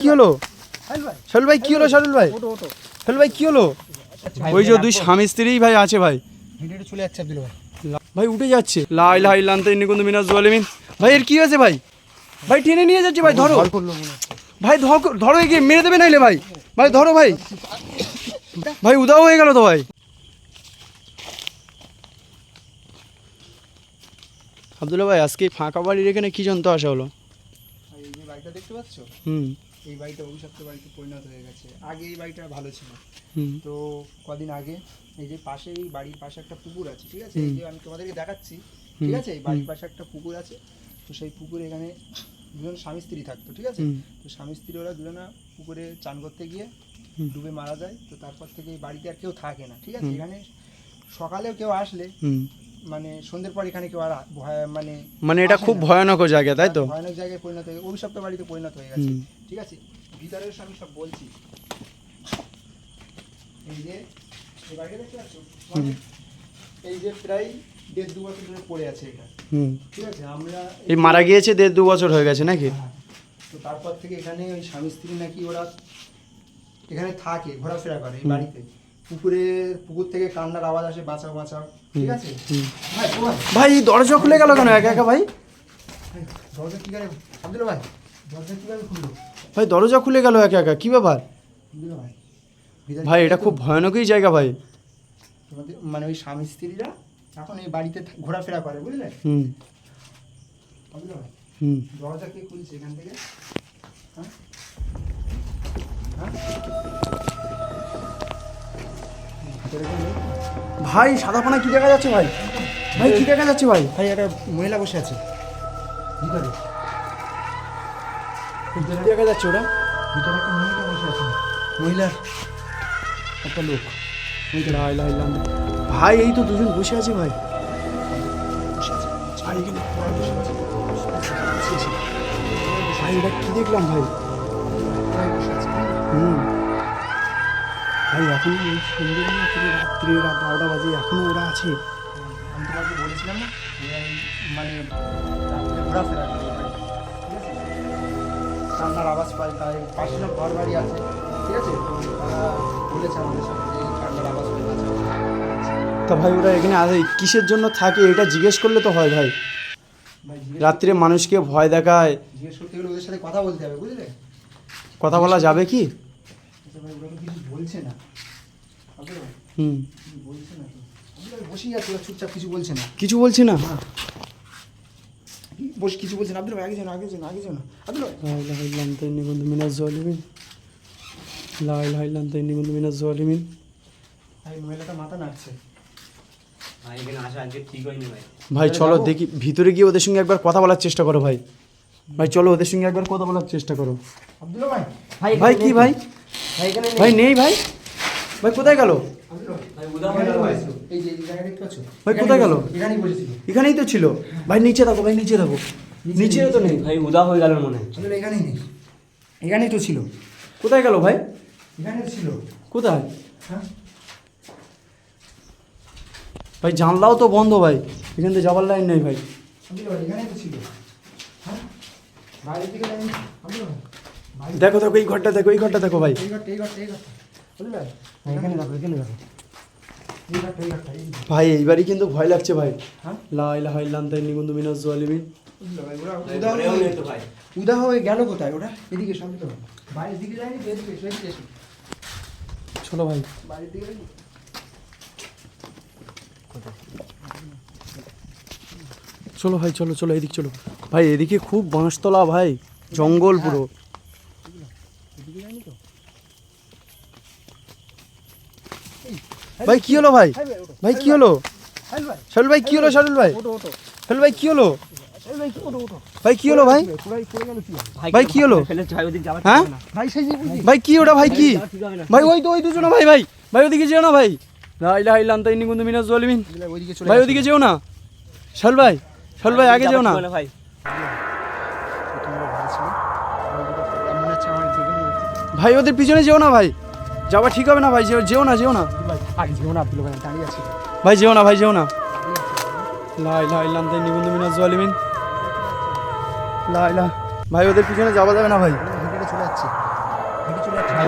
কি হলো? শারুল ভাই কি হলো শারুল ভাই? শারুল ভাই কি হলো? ওই যে দুই স্বামী স্ত্রী ভাই আছে ভাই। চলে যাচ্ছে আব্দুল ভাই ভাই উঠে যাচ্ছে। লাই লাই লানতে নিকুন্দ মিনাজ জুয়ালিমিন। ভাই এর কি হয়েছে ভাই? ভাই টেনে নিয়ে যাচ্ছে ভাই ধরো। ভাই ধর- ধরো এগিয়ে মেরে দেবে নাইলে ভাই। ভাই ধরো ভাই। ভাই উদাও হয়ে গেল তো ভাই। আবদুল্লা ভাই আজকে ফাঁকা বাড়ির এখানে কি যন্ত্র আসা হলো? দেখতে পাচ্ছ? হুম। এই বাড়িটা অভিশপ্ত বাড়িতে পরিণত হয়ে গেছে। আগে এই বাড়িটা ভালো ছিল। তো কদিন আগে এই যে পাশেই বাড়ির পাশে একটা পুকুর আছে ঠিক আছে? এই যে আমি তোমাদেরকে দেখাচ্ছি ঠিক আছে? এই বাড়ির পাশে একটা পুকুর আছে। তো সেই পুকুরে এখানে দুজন স্বামী স্ত্রী থাকতো ঠিক আছে? তো স্বামী স্ত্রী ওরা দুজনা পুকুরে চান করতে গিয়ে ডুবে মারা যায়। তো তারপর থেকে এই বাড়িতে আর কেউ থাকে না ঠিক আছে? এখানে সকালেও কেউ আসলে মানে সন্ধ্যের পর এখানে কেউ আর মানে মানে এটা খুব। ভয়ানক জায়গা তাই তো? ভয়ানক জায়গায় পরিণত হয়ে অভিশপ্ত বাড়িতে পরিণত হয়ে গেছে। ঠিক আছে? ভিতরের আমি সব বলছি। এই যে এই বাড়িটা দেখতে পাচ্ছ? এই যে প্রায় দেড় দু বছর ধরে পড়ে আছে এটা। ঠিক আছে? আমরা এই মারা গিয়েছে দেড় দু বছর হয়ে গেছে নাকি? হ্যাঁ। তো তারপর থেকে এখানে ওই স্বামী স্ত্রী নাকি ওরা এখানে থাকে ঘোরাফেরা করে এই বাড়িতে। পুকুরের পুকুর থেকে কান্নার আওয়াজ আসে বাঁচাও বাঁচাও। ঠিক আছে? ভাই দরজা খুলে গেল কেন? একা একা ভাই? দরজা কি করে আব্দুল ভাই দরজা কীভাবে খুললো? ভাই দরজা খুলে গেল একা একা। কি ব্যাপার? ভাই ভাই এটা খুব ভয়ানকই জায়গা ভাই। তোমাদের মানে ওই স্বামী স্ত্রীরা এখন এই বাড়িতে ঘোরাফেরা করে বুঝলে? হুম। হুম। দরজা কে খুলছে এখান থেকে? হ্যাঁ? হ্যাঁ? ভাই সাদা পানা কি দেখা যাচ্ছে ভাই? ভাই কি দেখা যাচ্ছে ভাই? ভাই একটা মহিলা বসে আছে। ভিতরে। দেখা যাচ্ছে ওটা? ভিতরে একটা মহিলা বসে আছে। মহিলার একটা লোক। ভাই এই তো দুজন বসে আছে ভাই। ভাই ওরা এটা কি দেখলাম ভাই? হুম। ভাই এখন এই সন্ধ্যেবেলা থেকে রাত্রি রাত বারোটা বাজে এখনও ওরা আছে। আমি তোমাকে বলেছিলাম না মানে ঘোরাফেরা কান্নার আওয়াজ পাই তাই পাশে সব ঘর বাড়ি আছে ঠিক আছে? তারা বলেছে আমাদের সাথে যে এই আওয়াজ পাই বাঁচাও। তা ভাই ওরা এখানে আসে কিসের জন্য থাকে? এটা জিজ্ঞেস করলে তো হয় ভাই। রাত্রে মানুষকে ভয় দেখায়। জিজ্ঞেস করতে গেলে ওদের সাথে কথা বলতে হবে বুঝলে? কথা বলা যাবে কি? আচ্ছা কিছু বলছে না চুপচাপ কিছু বলছে না কিছু বলছে না বসে কিছু বলছে না আগে যেন আগে যেন আগে যেন আব্দুল লাইলা হাইলান তাইনি মিনাজ মাথা নাড়ছে ভাই চলো দেখি ভিতরে গিয়ে ওদের সঙ্গে একবার কথা বলার চেষ্টা করো ভাই ভাই চলো ওদের সঙ্গে একবার কথা বলার চেষ্টা করো। ভাই ভাই কি ভাই? ভাই ভাই নেই ভাই? ভাই কোথায় গেল? ভাই হয়ে কোথায় গেল? এখানেই তো ছিল। ভাই নিচে থাকো ভাই নিচে থাকো। নিচে তো নেই। ভাই উদা হয়ে গেল মনে হয়। এখানেই নেই। এখানেই তো ছিল। কোথায় গেল ভাই? এখানেই ছিল। কোথায়? হ্যাঁ? ভাই জানলাও তো বন্ধ ভাই। এখান থেকে যাবার লাইন নেই ভাই। আব্দুল ভাই এখানেই তো ছিল। হ্যাঁ? দেখো দেখো এই ঘরটা দেখো এই ঘরটা দেখো ভাই। ভাই হ্যাঁ, এইবারই কিন্তু ভয় লাগছে ভাই। হ্যাঁ? লা ইলাহা ইল্লা আনতা ইন্নী কুনতু মিনাজ জালিমিন আব্দুল ভাই ওরা ভাই, উদাহ হয়ে হয়ে গেল কোথায়? ওরা এদিকে তো। বাইরের দিকে যায়নি চলো ভাই। বাইরের দিকে চলো ভাই চলো চলো এদিক চলো। ভাই এদিকে খুব বাঁশতলা ভাই জঙ্গল পুরো। ভাই কি হলো ভাই? ভাই কি হলো? হাই ভাই কি হলো শারুল ভাই? ওটো ভাই কি হলো? ভাই কি হলো ভাই? ভাই, কি হলো? হ্যাঁ? ভাই কি ওটা ভাই কি? ভাই ওই তো ওই ভাই ভাই। ভাই ওদিকে যেও না ভাই। আনতা মিনাজ ভাই ওদিকে যেও না। ভাই ভাই আগে যেও না। ভাই ভাই ওদের পিছনে যেও না ভাই। যাওয়া ঠিক হবে না ভাই যেও না যেও না। আগে যেও না আব্দুল ভাই দাঁড়িয়ে আছে। ভাই যেও না ভাই যেও না। লা ইলাহা ইল্লা আনতা ইন্নী কুনতু মিনাজ জালিমিন। লা ভাই ওদের পিছনে যাওয়া যাবে না ভাই। চলে যাচ্ছে।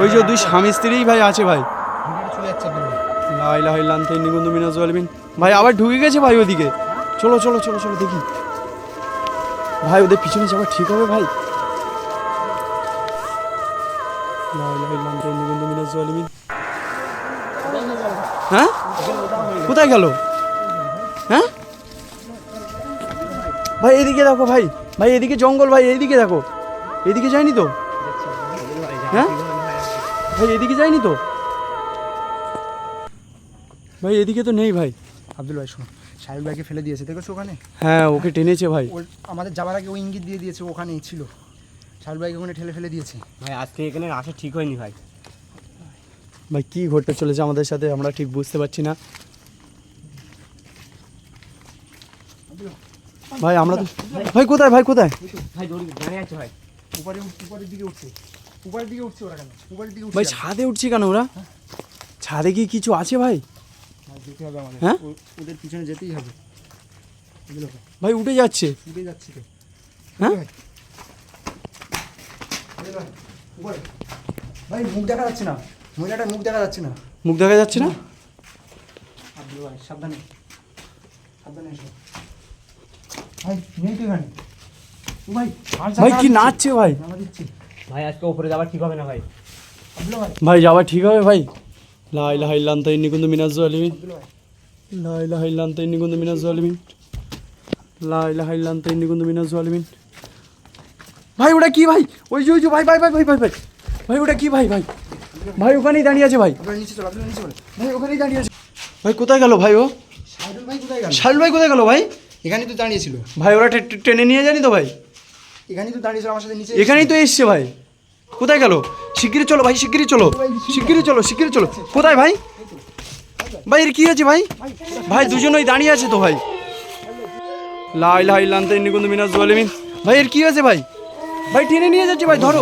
ওই যে দুই স্বামী স্ত্রীই ভাই আছে ভাই। যাচ্ছে আব্দুল ভাই লাইলা মিনাজ আলমিন ভাই আবার ঢুকে গেছে ভাই ওদিকে। চলো চলো চলো চলো দেখি। ভাই, ওদের পিছনে যাওয়া ঠিক হবে ভাই? হ্যাঁ? কোথায় গেল? হ্যাঁ? ভাই, এদিকে দেখো ভাই। ভাই, এদিকে জঙ্গল ভাই এইদিকে দেখো। এদিকে যায়নি তো? হ্যাঁ? ভাই, এদিকে যায়নি তো? ভাই, এদিকে তো নেই ভাই। আব্দুল ভাই, শোনো। সাহেব ভাইকে ফেলে দিয়েছে দেখেছ ওখানে? হ্যাঁ ওকে টেনেছে ভাই। আমাদের যাওয়ার আগে ও ইঙ্গিত দিয়ে দিয়েছে ওখানেই ছিল। সাহেব ভাইকে ওখানে ঠেলে ফেলে দিয়েছে। ভাই আজকে এখানে আসা ঠিক হয়নি ভাই। ভাই কি ঘটতে চলেছে আমাদের সাথে আমরা ঠিক বুঝতে পারছি না। ভাই আমরা তো ভাই কোথায় ভাই কোথায়? ভাই দৌড়ি দাঁড়িয়ে আছে ভাই। উপরে উপরের দিকে উঠছে। উপরের দিকে উঠছে ওরা কেন? উপরের দিকে ভাই ছাদে উঠছি কেন ওরা? ছাদে কি কিছু আছে ভাই? যেতে হবে আমাদের। হ্যাঁ? ওদের পিছনে যেতেই হবে। ভাই উঠে যাচ্ছে। উঠে যাচ্ছি তো। হ্যাঁ? ভাই। ভাই, মুখ দেখা যাচ্ছে না। মহিলাটার মুখ দেখা যাচ্ছে না। মুখ দেখা যাচ্ছে না? আব্দুল ভাই সাবধানে। সাবধানে এসো। ভাই নেই তো এখানে। ভাই ভাই কি। নাচছে ভাই? দিচ্ছি। ভাই আজকে উপরে যাওয়া ঠিক হবে না ভাই। ভাই। ভাই যাওয়া ঠিক হবে ভাই। লাই লাই লান্তা নিকুন্দ মিনাজ আলিমিন আব্দুল ভাই লাই লাই লান্তা নিকুন্দ মিনাজ আলিমিন লাই লাই লান্তা নিকুন্দ মিনাজ আলিমিন ভাই ওটা কি ভাই? ওই যে ওই যে ভাই ভাই ভাই ভাই ভাই ভাই। ভাই ওটা কি ভাই ভাই? ভাই ওখানেই দাঁড়িয়ে আছে ভাই। ভাই ওখানেই দাঁড়িয়ে আছে। ভাই কোথায় গেল ভাই ও? সাইদুল ভাই কোথায় গেল? শাল ভাই কোথায় গেল ভাই? এখানেই তো দাঁড়িয়েছিল ভাই ওরা টেনে নিয়ে জানি তো ভাই? এখানেই তো দাঁড়িয়েছিল আমার সাথে নিচে এখানেই তো এসছে ভাই। কোথায় গেল? শিগগিরই চলো ভাই, শিগগিরই চলো। শিগগিরই চলো শিগগিরই চলো। কোথায় ভাই? ভাই, এর কি হয়েছে ভাই? ভাই, দুজনই দাঁড়িয়ে আছে তো ভাই। লাই লাই, লানতে নিকুন্দ মিনাজ জলিমিন ভাই, এর কি হয়েছে ভাই? ভাই, টেনে নিয়ে যাচ্ছে ভাই, ধরো।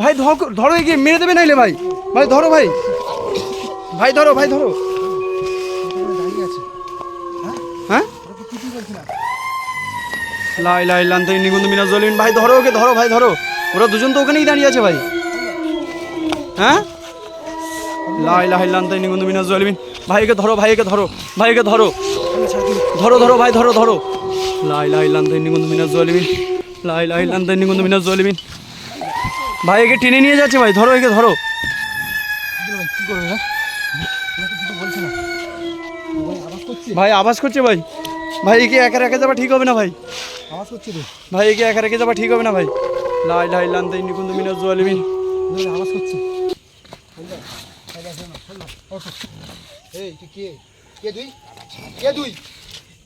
ভাই, ধরো এগিয়ে, মেরে দেবে নাইলে ভাই। ভাই, ধরো ভাই। ভাই, ধরো ভাই, ধরো। হ্যাঁ? লাই লাই, লানতে নিকুন্দ মিনাজ জলিমিন ভাই, ধরো ওকে, ধরো, ভাই, ধরো। ওরা দুজন তো ওখানেই দাঁড়িয়ে আছে ভাই। হ্যাঁ? লাই লাই লানতে নিকুন্দ মিনাজ জলিমিন। ভাইকে ধরো ভাইকে ধরো ভাইকে ধরো। ধরো ধরো ভাই ধরো ধরো। লাই লাই লানতে নিকুন্দ মিনাজ জলিমিন। লাই লাই লানতে নিকুন্দ মিনাজ জলিমিন। ভাই একে টেনে নিয়ে যাচ্ছে ভাই ধরো একে ধরো। ভাই আওয়াজ করছে ভাই। ভাই একে একা রেখে যাওয়া ঠিক হবে না ভাই। আওয়াজ করছে ভাই একে একা রেখে যাওয়া ঠিক হবে না ভাই। লাই লাই লানতে নিকুন্দ মিনাজ জলিমিন ওই আওয়াজ করছে। এই তুই কে? কে তুই? কে তুই?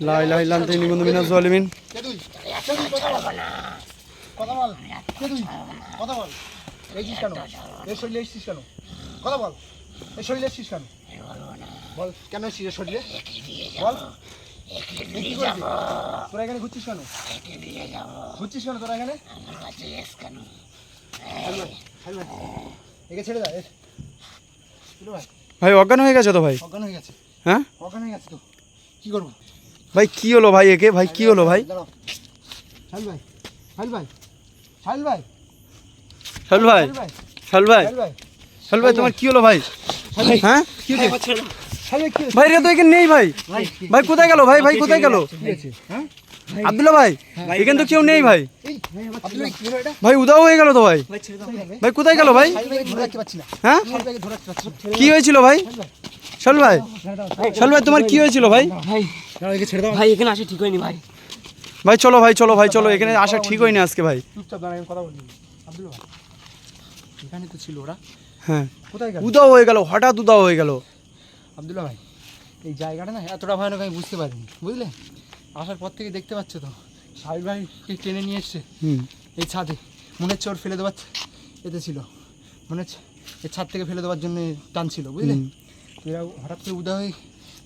লাই লাই লানতে নিকুন্দ মিনাজ জলিমিন কে তুই? কে তুই? কথা বল। কথা বল। কে তুই? কথা বল। এইছিস কেন? এই শরীরে এসছিস কেন? কথা বল। এই শরীরে এসছিস কেন? বল কেন এসছিস শরীরে? বল। এই? তোরা এখানে ঘুরছিস কেন? ঘুরছিস কেন তোরা এখানে। একে ছেড়ে দা ভাই। ভাই অজ্ঞান হয়ে গেছে তো ভাই? অজ্ঞান হয়ে গেছে। হ্যাঁ? অজ্ঞান হয়ে গেছে তো। কি করব? ভাই কি হলো ভাই একে? ভাই কি হলো ভাই? সাহিল ভাই সাহিল ভাই সাহিল ভাই। শাল ভাই শাল ভাই। শাল ভাই তোমার কি হলো ভাই? হ্যাঁ? কি হয়েছে? ভাই রে তো এখানে নেই ভাই। ভাই কোথায় গেল? ভাই ভাই কোথায় গেল? কি হয়েছে হ্যাঁ? ভাই এখানে তো কেউ নেই ভাই। ভাই কি হলো এটা? ভাই উদাও হয়ে গেল তো ভাই। ভাই কোথায় গেল ভাই? হ্যাঁ? কি হয়েছিল ভাই? শাল ভাই শাল ভাই তোমার কি হয়েছিল ভাই? ভাই দাঁড়াও একে ছেড়ে দাও। ভাই এখানে আসা ঠিক হয়নি ভাই। ভাই চলো ভাই চলো ভাই চলো এখানে আসা ঠিক হয়নি আজকে ভাই। চুপচাপ দাঁড়ায় কথা বলবি আব্দুল ভাই এখানে তো ছিল ওরা। হ্যাঁ। কোথায় গেল? উদাও হয়ে গেল হঠাৎ উদাও হয়ে গেল। আবদুল্লা ভাই এই জায়গাটা না এতটা ভয়ানক আমি বুঝতে পারিনি বুঝলে? আসার পর থেকে দেখতে পাচ্ছ তো সাহিল ভাইকে টেনে নিয়ে এসছে এই ছাদে মনে হচ্ছে ওর ফেলে দেওয়ার এতে ছিল মনে হচ্ছে এই ছাদ থেকে ফেলে দেওয়ার জন্য টানছিল বুঝলে। তো এরা হঠাৎ করে উদয় হয়ে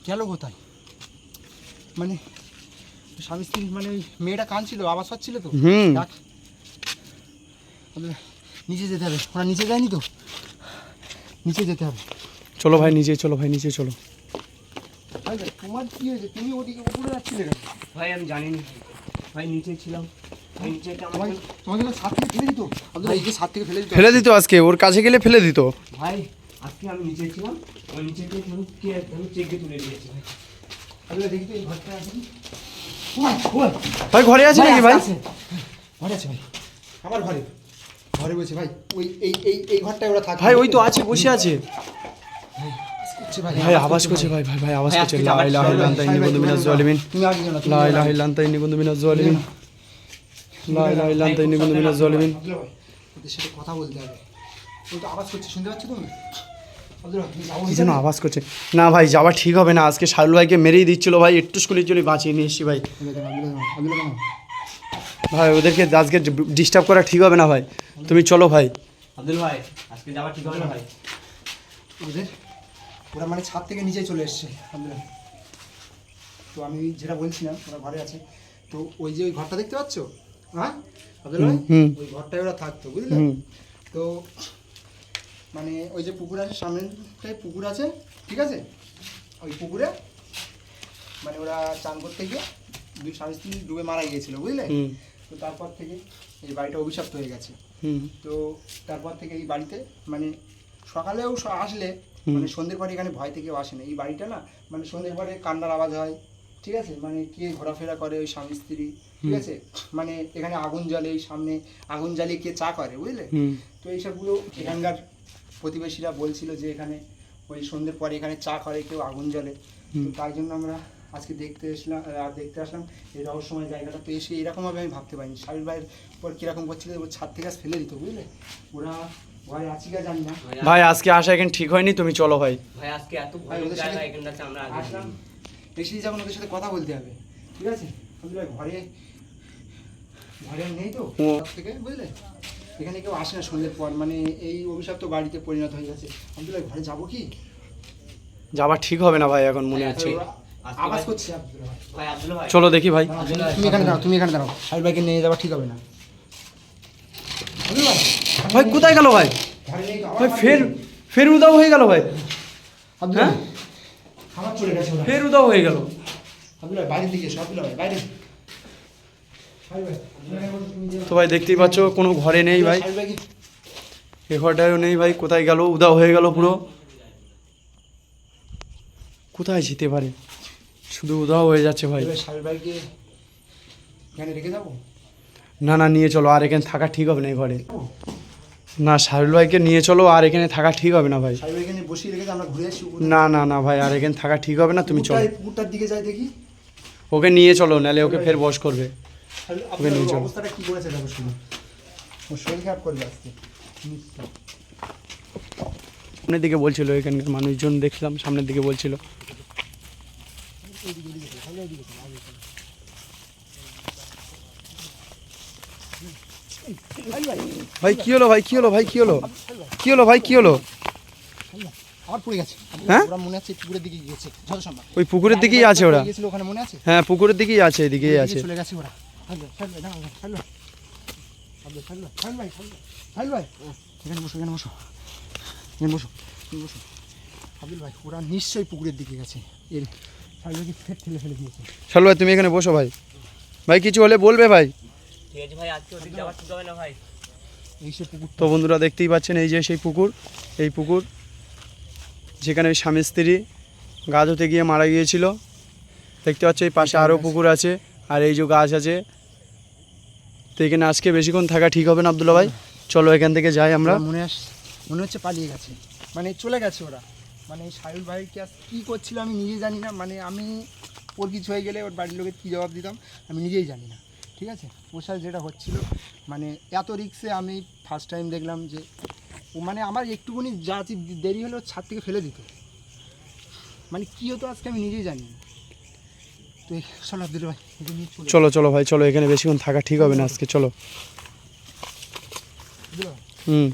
গেল কোথায়? মানে স্বামী স্ত্রী মানে ওই মেয়েটা কাঁদছিল আওয়াজ পাচ্ছিল তো? নিচে যেতে হবে ওরা নিচে যায়নি তো? নিচে যেতে হবে। চলো ভাই নিচে চলো ভাই নিচে চলো। ভাই, তোমার কি হয়েছে? তুমি ওদিকে উপরে যাচ্ছিলে কেন? ভাই আমি জানি না ভাই নিচে ছিলাম ফেলে দিত। আব্দুল্লাহ এই যে থেকে ফেলে ফেলে দিত আজকে ওর কাছে গেলে ফেলে দিত। ভাই আজকে আমি নিচে ছিলাম। ওই নিচে আমি কে আমি চেকে তুলে নিয়েছি। ভাই আব্দুল্লাহ দেখি তো এই ঘরটা আছে ভাই ঘরে আছে নাকি ভাই? ঘরে আছে ভাই। আমার ঘরে। ঘরে বসে ভাই ওই এই এই এই ঘরটায় ওরা থাকে ভাই ওই তো আছে বসে আছে। ভাই ভাই আওয়াজ করছে ভাই ভাই ভাই আওয়াজ করছে। লা যাবার ইলাহা ইল্লাল্লাহ ইন্নী কুনতু মিনাজ জালিমিন লা ইলাহা ইল্লাল্লাহ ইন্নী কুনতু মিনাজ জালিমিন লা ইলাহা ইল্লাল্লাহ ইন্নী কুনতু মিনাজ জালিমিন ওদের সাথে কথা বলতে হবে ওই তো আওয়াজ করছে শুনতে পাচ্ছ তুমি আব্দুল্লাহ তুমি যাব কি যেন আওয়াজ করছে। না ভাই যাওয়া ঠিক হবে না। আজকে শাহুল ভাইকে মেরেই দিচ্ছিল ভাই একটু স্কুলে চলে বাঁচিয়ে নিয়ে এসছি ভাই। ভাই ওদেরকে আজকে ডিস্টার্ব করা ঠিক হবে না ভাই। তুমি চলো ভাই। আব্দুল ভাই আজকে যাওয়া ঠিক হবে না ভাই? ওদের? ওরা মানে ছাদ থেকে নিচে চলে এসছে আব্দুল্লাহ তো আমি যেটা বলছিলাম ওরা ঘরে আছে। তো ওই যে ওই ঘরটা দেখতে পাচ্ছ? হ্যাঁ? আব্দুল্লাহ ভাই? ওই ঘরটায় ওরা থাকতো বুঝলে? তো মানে ওই যে পুকুর আছে সামনেটায় পুকুর আছে ঠিক আছে? ওই পুকুরে মানে ওরা চান করতে গিয়ে দুই স্বামী স্ত্রী ডুবে মারা গিয়েছিল বুঝলে? তো তারপর থেকে এই বাড়িটা অভিশপ্ত হয়ে গেছে। তো তারপর থেকে এই বাড়িতে মানে সকালেও আসলে মানে সন্ধ্যের পরে এখানে ভয় থেকে আসে না। এই বাড়িটা না মানে সন্ধ্যের পরে কান্নার আওয়াজ হয় ঠিক আছে? মানে কে ঘোরাফেরা করে ওই স্বামী স্ত্রী ঠিক আছে? মানে এখানে আগুন জ্বলে এই সামনে আগুন জ্বালিয়ে কে চা করে বুঝলে? তো এইসবগুলো এখানকার প্রতিবেশীরা বলছিল যে এখানে ওই সন্ধ্যের পরে এখানে চা করে কেউ আগুন জ্বলে। তো তাই জন্য আমরা আজকে দেখতে এসলাম আর দেখতে আসলাম এই রহস্যময় জায়গাটা। তো এসে এরকমভাবে আমি ভাবতে পারিনি। শাহির ভাইয়ের পর কীরকম করছিল ওর ছাদ থেকে ফেলে দিত বুঝলে? ওরা ভাই আজকে আসা এখানে ঠিক হয়নি তুমি চলো ভাই। ভাই আজকে এত ভাই, ভয় ওদের জায়গা এখানটাতে আমরা আসলাম। এসে যখন ওদের সাথে কথা বলতে হবে। ঠিক আছে? আব্দুল ভাই ঘরে ঘরে নেই তো? থেকে বুঝলে? এখানে কেউ আসে না সন্ধ্যের পর মানে এই অভিশপ্ত বাড়িতে পরিণত হয়ে গেছে। আব্দুল ভাই ঘরে যাব কি? যাওয়া ঠিক হবে না ভাই এখন মনে হচ্ছে আওয়াজ করছে আব্দুল ভাই। ভাই আব্দুল ভাই। চলো দেখি ভাই। তুমি- এখানে দাঁড়াও তুমি এখানে দাঁড়াও। সাহিল ভাইকে নিয়ে যাওয়া ঠিক হবে না। আব্দুল ভাই কোথায় গেল ভাই? ভাই ফের ফের উদাও হয়ে গেল ভাই। হ্যাঁ? চলে গেছে ফের উদাও হয়ে গেল। দিকে বাইরে তো ভাই দেখতেই পাচ্ছ কোনো ঘরে নেই ভাই। এ ঘরটাও নেই ভাই কোথায় গেল? উদাও হয়ে গেল পুরো। কোথায় যেতে পারে? শুধু উদাও হয়ে যাচ্ছে ভাই। না না নিয়ে চলো আর এখানে থাকা ঠিক হবে না এই ঘরে। না শাহুল ভাইকে নিয়ে চলো আর এখানে থাকা ঠিক হবে না ভাই। সাহিল ভাই এখানে বসিয়ে রেখে আমরা ঘুরে আসি না না না ভাই আর এখানে থাকা ঠিক হবে না তুমি চলো। পুকুরটার দিকে যাই দেখি। ওকে নিয়ে চলো নাহলে ওকে ফের বস করবে। ওকে নিয়ে চলো। অবস্থাটা কি করেছে দেখো শুনো। ওর শরীর খারাপ করবে আজকে সামনের দিকে বলছিল এখানকার মানুষজন দেখলাম সামনের দিকে বলছিল। ভাই কি হলো ভাই কি হলো ভাই কি হলো? কি হলো ভাই কি হলো? আবার পড়ে গেছে। হ্যাঁ? ওরা মনে আছে পুকুরের দিকে গিয়েছে যত সম্ভব। ওই পুকুরের দিকেই আছে ওরা। ওখানে মনে আছে? হ্যাঁ পুকুরের দিকেই আছে এদিকেই আছে। চলে গেছে ওরা। নিশ্চয়ই পুকুরের দিকে গেছে। এর ভাই তুমি এখানে বসো ভাই। ভাই কিছু হলে বলবে ভাই। ঠিক আছে ভাই আজকে ওদিক যাওয়া ঠিক হবে না ভাই। এই সে পুকুর। তো বন্ধুরা দেখতেই পাচ্ছেন এই যে সেই পুকুর এই পুকুর যেখানে ওই স্বামী স্ত্রী গা ধুতে গিয়ে মারা গিয়েছিল। দেখতে পাচ্ছ এই পাশে আরও পুকুর আছে আর এই যে গাছ আছে। তো এখানে আজকে বেশিক্ষণ থাকা ঠিক হবে না আবদুল্লা ভাই? চলো এখান থেকে যাই আমরা। মনে আস মনে হচ্ছে পালিয়ে গেছে। মানে চলে গেছে ওরা। মানে সাহিল ভাইকে আজ কী করছিল আমি নিজেই জানি না। মানে আমি ওর কিছু হয়ে গেলে ওর বাড়ির লোকের কী জবাব দিতাম আমি নিজেই জানি না। ঠিক আছে? ওর সাথে যেটা হচ্ছিল মানে এত রিক্সে আমি ফার্স্ট টাইম দেখলাম যে ও মানে আমার একটুখানি যা দেরি হলে ওর ছাদ থেকে ফেলে দিত। মানে কী হতো আজকে আমি নিজেই জানি না। তো চলো আব্দুল ভাই চলে চলো ভাই চলো এখানে বেশিক্ষণ থাকা ঠিক হবে না আজকে চলো। হুম।